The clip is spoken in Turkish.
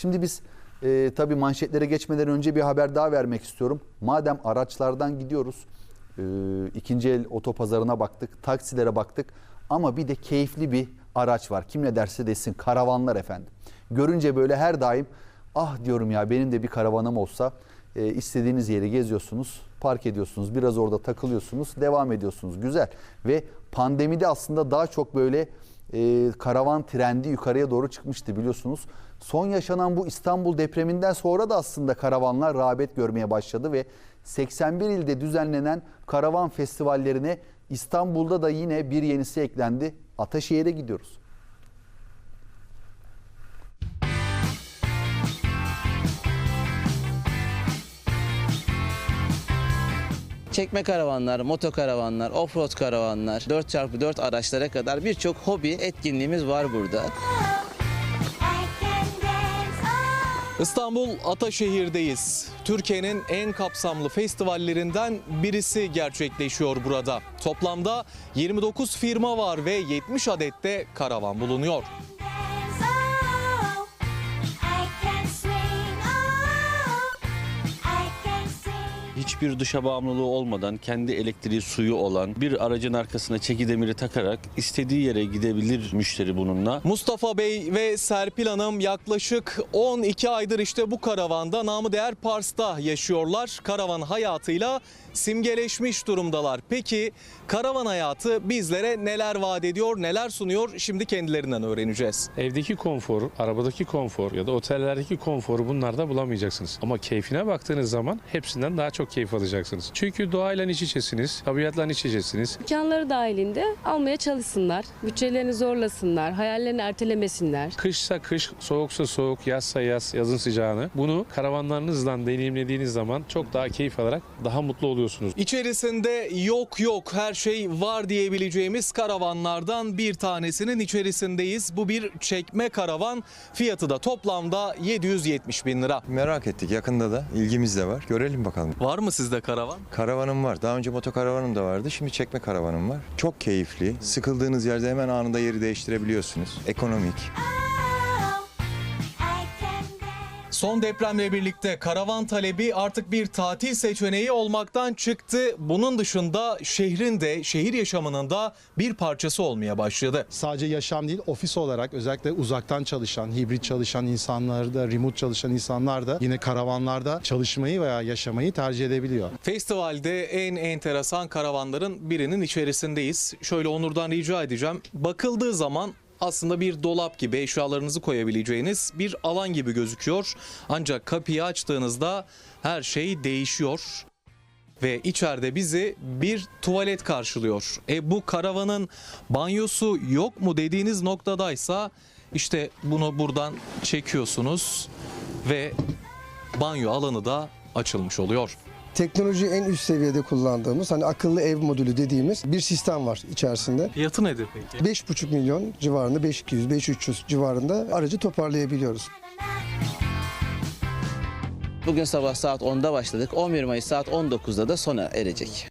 Şimdi biz e, tabii manşetlere geçmeden önce bir haber daha vermek istiyorum. Madem araçlardan gidiyoruz, e, ikinci el otopazarına baktık, taksilere baktık ama bir de keyifli bir araç var. Kim ne derse desin karavanlar efendim. Görünce böyle her daim ah diyorum ya benim de bir karavanım olsa e, istediğiniz yeri geziyorsunuz, park ediyorsunuz, biraz orada takılıyorsunuz, devam ediyorsunuz. Güzel ve pandemide aslında daha çok böyle e, karavan trendi yukarıya doğru çıkmıştı biliyorsunuz. Son yaşanan bu İstanbul depreminden sonra da aslında karavanlar rağbet görmeye başladı ve 81 ilde düzenlenen karavan festivallerine İstanbul'da da yine bir yenisi eklendi. Ataşehir'e gidiyoruz. Çekme karavanlar, motokaravanlar, offroad karavanlar, 4x4 araçlara kadar birçok hobi etkinliğimiz var burada. İstanbul Ataşehir'deyiz. Türkiye'nin en kapsamlı festivallerinden birisi gerçekleşiyor burada. Toplamda 29 firma var ve 70 adette karavan bulunuyor. Hiçbir dışa bağımlılığı olmadan kendi elektriği suyu olan bir aracın arkasına çeki demiri takarak istediği yere gidebilir müşteri bununla. Mustafa Bey ve Serpil Hanım yaklaşık 12 aydır işte bu karavanda namı değer Pars'ta yaşıyorlar. Karavan hayatıyla simgeleşmiş durumdalar. Peki karavan hayatı bizlere neler vaat ediyor, neler sunuyor? Şimdi kendilerinden öğreneceğiz. Evdeki konfor, arabadaki konfor ya da otellerdeki konforu bunlarda bulamayacaksınız. Ama keyfine baktığınız zaman hepsinden daha çok keyif alacaksınız. Çünkü doğayla iç içesiniz, tabiatla iç içesiniz. İmkanları dahilinde almaya çalışsınlar. Bütçelerini zorlasınlar, hayallerini ertelemesinler. Kışsa kış, soğuksa soğuk, yazsa yaz, yazın sıcağını. Bunu karavanlarınızdan deneyimlediğiniz zaman çok daha keyif alarak daha mutlu oluyorsunuz. İçerisinde yok yok her şey var diyebileceğimiz karavanlardan bir tanesinin içerisindeyiz. Bu bir çekme karavan. Fiyatı da toplamda 770 bin lira. Merak ettik yakında da ilgimiz de var. Görelim bakalım. Var mı sizde karavan? Karavanım var. Daha önce motokaravanım da vardı. Şimdi çekme karavanım var. Çok keyifli. Sıkıldığınız yerde hemen anında yeri değiştirebiliyorsunuz. Ekonomik. Son depremle birlikte karavan talebi artık bir tatil seçeneği olmaktan çıktı. Bunun dışında şehrin de şehir yaşamının da bir parçası olmaya başladı. sadece yaşam değil ofis olarak özellikle uzaktan çalışan, hibrit çalışan insanlar da, remote çalışan insanlar da yine karavanlarda çalışmayı veya yaşamayı tercih edebiliyor. Festivalde en enteresan karavanların birinin içerisindeyiz. Şöyle Onur'dan rica edeceğim. Bakıldığı zaman aslında bir dolap gibi eşyalarınızı koyabileceğiniz bir alan gibi gözüküyor. Ancak kapıyı açtığınızda her şey değişiyor. Ve içeride bizi bir tuvalet karşılıyor. E bu karavanın banyosu yok mu dediğiniz noktadaysa işte bunu buradan çekiyorsunuz ve banyo alanı da açılmış oluyor. Teknoloji en üst seviyede kullandığımız hani akıllı ev modülü dediğimiz bir sistem var içerisinde. Fiyatı nedir peki? 5,5 milyon civarında 5200 5300 civarında aracı toparlayabiliyoruz. Bugün sabah saat 10'da başladık. 11 Mayıs saat 19'da da sona erecek.